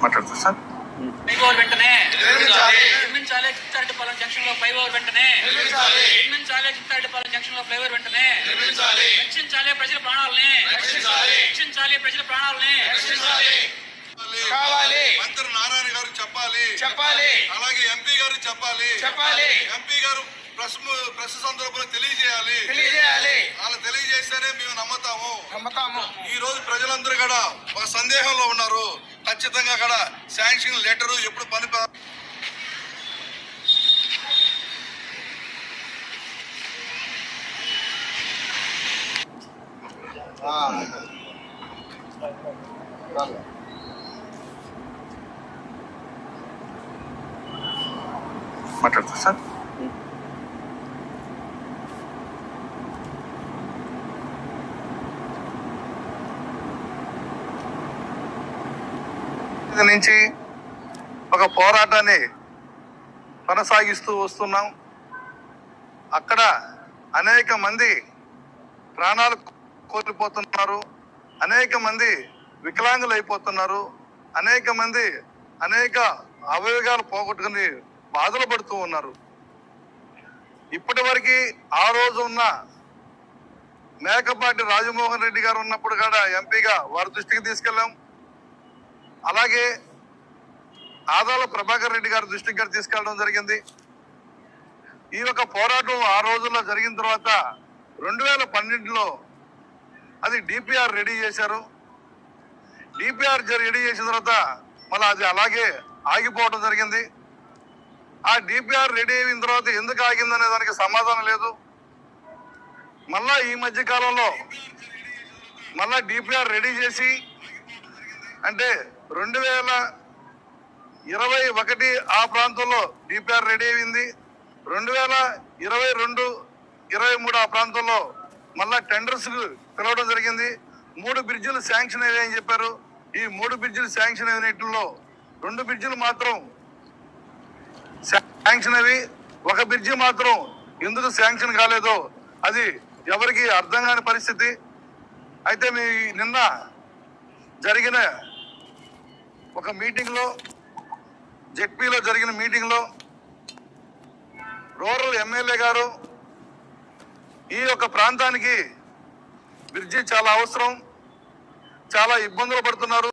మాట్లాడుతా sir five over వెంటనే నిర్మించాలి చిత్తారెడ్డిపాలెం జంక్షన్లో ఫైవ్ ఓవర్ వెంటనే నిర్మించాలి చిత్తారెడ్డిపాలెం జంక్షన్లో ఫ్లైఓవర్ వెంటనే రక్షించాలి ప్రజల ప్రాణాలని రక్షించాలి ప్రజల ప్రాణాలని కావాలి మంత్రి నారాయణ గారికి చెప్పాలి చెప్పాలి అలాగే ఎంపీ గారికి చెప్పాలి చెప్పాలి ఎంపీ గారు ప్రెస్ ప్రెస్ సందర్భంలో తెలియజేయాలి. తెలియజేయాలి. వాళ్ళు తెలియజేస్తేనే మేము నమ్ముతాము. నమ్ముతాము. ఈ రోజు ప్రజలందరూ కూడా ఒక సందేహంలో ఉన్నారు. ఖచ్చితంగా కూడా శాంక్షన్ లెటర్ ఎప్పుడు పని మాట్లాడుతా సార్. ఇది నుంచి ఒక పోరాటాన్ని కొనసాగిస్తూ వస్తున్నాం. అక్కడ అనేక మంది ప్రాణాలు కోల్పోతున్నారు. అనేక మంది వికలాంగులు అయిపోతున్నారు అనేక మంది అనేక అవయోగాలు పోగొట్టుకుని బాధలు పడుతూ ఉన్నారు. ఇప్పటి వరకు ఆ రోజు ఉన్న మేకపాటి రాజమోహన్ రెడ్డి గారు ఉన్నప్పుడు కూడా ఎంపీగా వారి దృష్టికి తీసుకెళ్ళాం. అలాగే ఆదాల ప్రభాకర్ రెడ్డి గారి దృష్టికి గారు తీసుకెళ్ళడం జరిగింది. ఈ యొక్క పోరాటం ఆ రోజుల్లో జరిగిన తర్వాత రెండు వేల పన్నెండులో అది డిపిఆర్ రెడీ చేశారు. డిపిఆర్ రెడీ చేసిన తర్వాత మళ్ళీ అది అలాగే ఆగిపోవడం జరిగింది. ఆ డిపిఆర్ రెడీ అయిన తర్వాత ఎందుకు ఆగిందనే దానికి సమాధానం లేదు. మళ్ళా ఈ మధ్య కాలంలో మళ్ళా డిపిఆర్ రెడీ చేసి అంటే రెండు వేల ఇరవై ఒకటి ఆ ప్రాంతంలో డిపిఆర్ రెడీ అయింది. రెండు వేల ఇరవై రెండు ఇరవై మూడు ఆ ప్రాంతంలో మళ్ళా టెండర్స్ పిలవడం జరిగింది. మూడు బ్రిడ్జిలు శాంక్షన్ అయ్యాయని చెప్పారు. ఈ మూడు బ్రిడ్జిలు శాంక్షన్ అయినట్లో రెండు బ్రిడ్జిలు మాత్రం శాంక్షన్ అవి ఒక బ్రిడ్జి మాత్రం ఎందుకు శాంక్షన్ కాలేదో అది ఎవరికి అర్థం కాని పరిస్థితి. అయితే మీ నిన్న జరిగిన ఒక మీటింగ్లో జెడ్పీలో జరిగిన మీటింగ్లో రూరల్ ఎమ్మెల్యే గారు ఈ యొక్క ప్రాంతానికి బ్రిడ్జి చాలా అవసరం చాలా ఇబ్బందులు పడుతున్నారు.